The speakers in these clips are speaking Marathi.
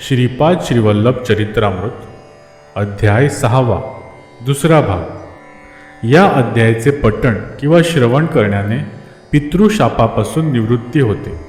श्रीपाद श्रीवल्लभ चरित्रामृत अध्याय सहावा दुसरा भाग. या अध्यायाचे पठण किंवा श्रवण करण्याने पितृशापापासून निवृत्ती होते.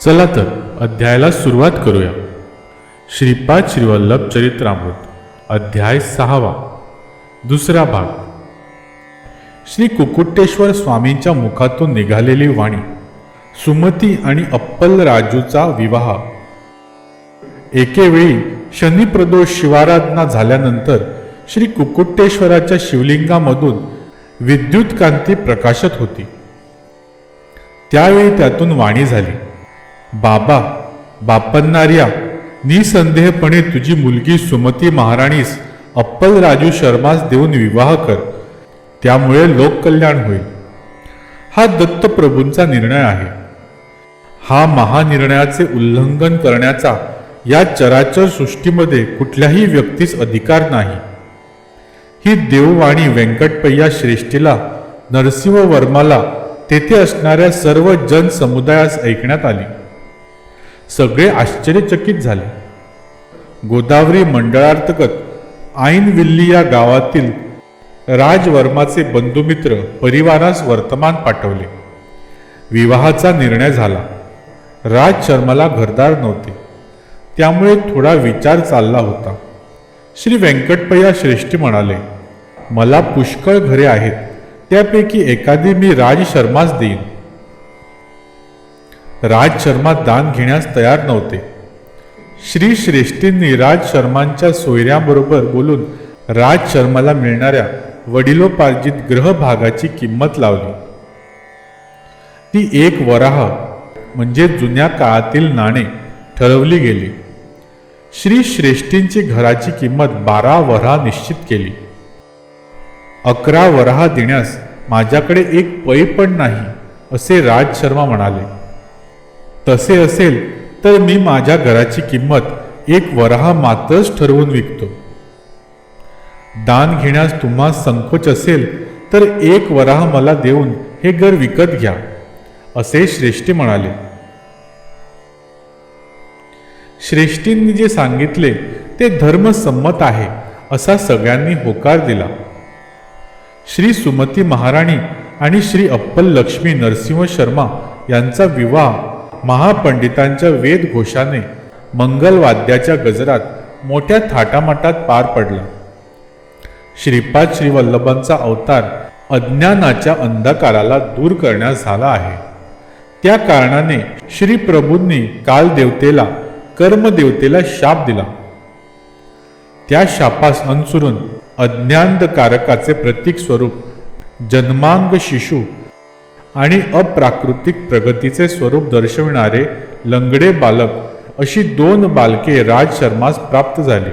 चला तर अध्यायाला सुरुवात करूया. श्रीपाद श्रीवल्लभ चरित्रामृत अध्याय सहावा दुसरा भाग. श्री कुकुटेश्वर स्वामींच्या मुखातून निघालेली वाणी सुमती आणि अप्पल राजूचा विवाह एकेवेळी शनिप्रदोष शिवाराधना झाल्यानंतर श्री कुकुटेश्वराच्या शिवलिंगामधून विद्युत कांती प्रकाशत होती. त्यावेळी त्यातून वाणी झाली बाबा बापन्नार्या निसंदेहपणे तुझी मुलगी सुमती महाराणीस अप्पल राजू शर्मास देऊन विवाह कर त्यामुळे लोककल्याण होईल. हा दत्तप्रभूंचा निर्णय आहे. हा महानिर्णयाचे उल्लंघन करण्याचा या चराचर सृष्टीमध्ये कुठल्याही व्यक्तीस अधिकार नाही. ही देववाणी व्यंकटपय्या श्रेष्ठीला नरसिंह वर्माला तेथे असणाऱ्या सर्व जनसमुदायास ऐकण्यात आली. सगळे आश्चर्यचकित झाले. गोदावरी मंडळार्थकत आईनविल्ली या गावातील राजवर्माचे बंधुमित्र परिवारास वर्तमान पाठवले. विवाहाचा निर्णय झाला. राज शर्माला घरदार नव्हते. त्यामुळे थोडा विचार चालला होता. श्री व्यंकटपय्या श्रेष्ठी म्हणाले मला पुष्कळ घरे आहेत. त्यापैकी एखादी मी राज शर्मास देईन. राज शर्मा दान घेण्यास तयार नव्हते. श्री श्रेष्ठींनी राज शर्मांच्या सोयऱ्याबरोबर बोलून राज शर्माला मिळणाऱ्या वडिलोपार्जित ग्रहभागाची किंमत लावली. ती एक वराह म्हणजे जुन्या काळातील नाणे ठरवली गेली. श्री श्रेष्ठींची घराची किंमत बारा वरा निश्चित केली. अकरा वरहा देण्यास माझ्याकडे एक पै पण नाही असे राज शर्मा म्हणाले. तसे असेल तर मी माझ्या घराची किंमत एक वराह मात्रच ठरवून विकतो. दान घेण्यास तुम्हा संकोच असेल तर एक वराह मला देऊन हे घर विकत घ्या असे श्रेष्ठी म्हणाले. श्रेष्ठींनी जे सांगितले ते धर्मसंमत आहे असा सगळ्यांनी होकार दिला. श्री सुमती महाराणी आणि श्री अप्पल लक्ष्मी नरसिंह शर्मा यांचा विवाह महापंडितांच्या वेद घोषाने मंगलवाद्याच्या गजरात मोठ्या थाटामाटात पार पडला. श्रीपाद श्रीवल्लभांचा अवतार अज्ञानाच्या अंधकाराला दूर करण्यास झाला आहे. त्या कारणाने श्री प्रभूंनी कालदेवतेला कर्मदेवतेला शाप दिला. त्या शापास अनुसरून अज्ञानकारकाचे प्रतीक स्वरूप जन्मांग शिशु आणि अप्राकृतिक प्रगतीचे स्वरूप दर्शविणारे लंगडे बालक अशी दोन बालके राज शर्मास प्राप्त झाली.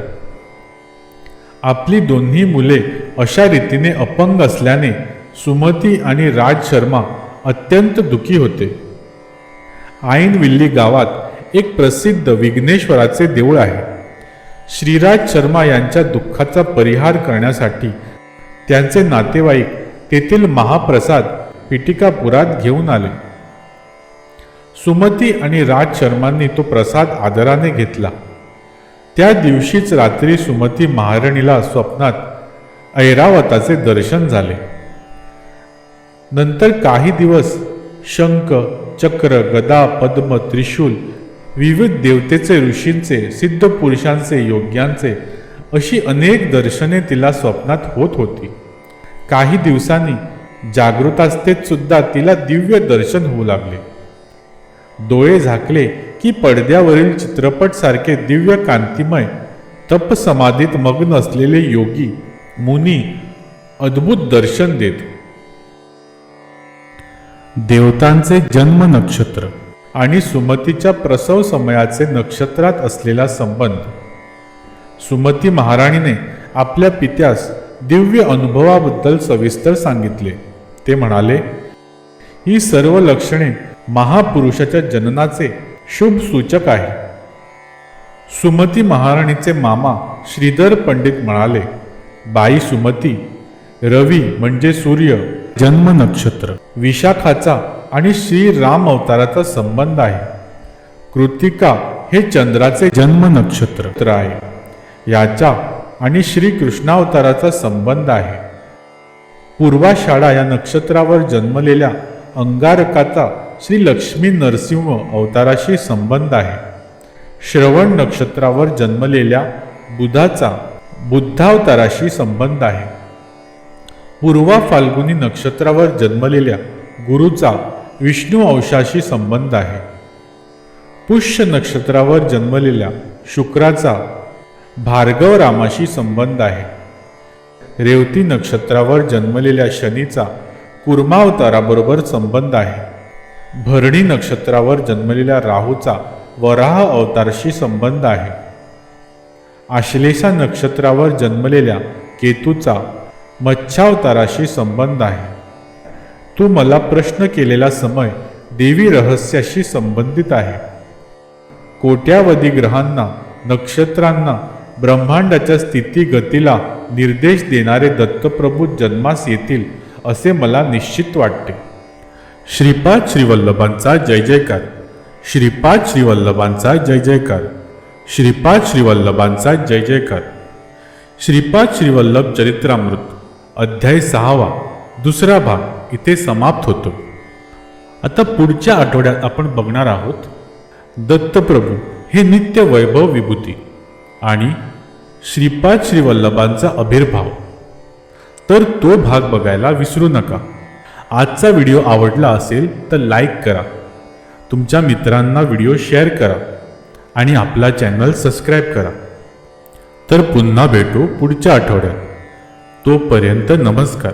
आपली दोन्ही मुले अशा रीतीने अपंग असल्याने सुमती आणि राज शर्मा अत्यंत दुखी होते. आईनविल्ली गावात एक प्रसिद्ध विघ्नेश्वराचे देऊळ आहे. श्रीराज शर्मा यांच्या दुःखाचा परिहार करण्यासाठी त्यांचे नातेवाईक तेथील महाप्रसाद पिटिकापुरात घेऊन आले. सुमती आणि राज शर्मांनी तो प्रसाद आदराने घेतला. त्या दिवशीच रात्री सुमती महाराणीला स्वप्नात ऐरावताचे दर्शन झाले. नंतर काही दिवस शंख चक्र गदा पद्म त्रिशूल विविध देवतेचे ऋषींचे सिद्ध पुरुषांचे योग्यांचे अशी अनेक दर्शने तिला स्वप्नात होत होती. काही दिवसांनी जागृतावस्थेत सुद्धा तिला दिव्य दर्शन होऊ लागले. डोळे झाकले की पडद्यावरील चित्रपट सारखे दिव्य कांतिमय तप समाधीत मग्न असलेले योगी मुनी अद्भुत दर्शन देत. देवतांचे जन्म नक्षत्र आणि सुमतीच्या प्रसव समयाचे नक्षत्रात असलेला संबंध. सुमती महाराणीने आपल्या पित्यास दिव्य अनुभवाबद्दल सविस्तर सांगितले. ते म्हणाले ही सर्व लक्षणे महापुरुषाच्या जननाचे शुभ सूचक आहे. सुमती महाराणीचे मामा श्रीधर पंडित म्हणाले बाई सुमती रवी म्हणजे सूर्य जन्म नक्षत्र विशाखाचा आणि श्री राम अवताराचा संबंध आहे. कृतिका हे चंद्राचे जन्म नक्षत्र आहे. याचा आणि श्रीकृष्णावताराचा संबंध आहे. पूर्वाषाढा या नक्षत्रावर जन्मलेल्या अंगारकाचा श्री लक्ष्मी नरसिंह अवताराशी संबंध आहे. श्रवण नक्षत्रावर जन्मलेल्या बुधाचा बुद्धावताराशी संबंध आहे. पूर्वा फाल्गुनी नक्षत्रावर जन्मलेल्या गुरुचा विष्णू अंशाशी संबंध आहे. पुष्य नक्षत्रावर जन्मलेल्या शुक्राचा भार्गव रामाशी संबंध आहे. रेवती नक्षत्रावर जन्मलेल्या शनीचा कुर्मावताराबरोबर संबंध आहे. भरणी नक्षत्रावर जन्मलेल्या राहूचा वराह अवतारशी संबंध आहे. आश्लेषा नक्षत्रावर जन्मलेल्या केतूचा मच्छावताराशी संबंध आहे. तू मला प्रश्न केलेला समय देवी रहस्याशी संबंधित आहे. कोट्यावधी ग्रहांना नक्षत्रांना ब्रह्मांडाच्या स्थिती गतीला निर्देश देणारे दत्तप्रभू जन्मास येतील असे मला निश्चित वाटते. श्रीपाद श्रीवल्लभांचा जय जयकार. श्रीपाद श्रीवल्लभांचा जय जयकार. श्रीपाद श्रीवल्लभांचा जय जयकार. श्रीपाद श्रीवल्लभ चरित्रामृत अध्याय सहावा दुसरा भाग. इथे समाप्त होतो. आता पुढच्या आठवड्यात आपण बघणार आहोत दत्तप्रभू हे नित्य वैभव विभूती आणि श्रीपाद श्रीवल्लभांचा आविर्भाव तर तो भाग बघायला विसरू नका. आजचा व्हिडिओ आवडला असेल तर लाईक करा. तुमच्या मित्रांना व्हिडिओ शेअर करा आणि आपला चॅनल सबस्क्राईब करा. तर पुन्हा भेटू पुढच्या आठवड्यात. तोपर्यंत नमस्कार.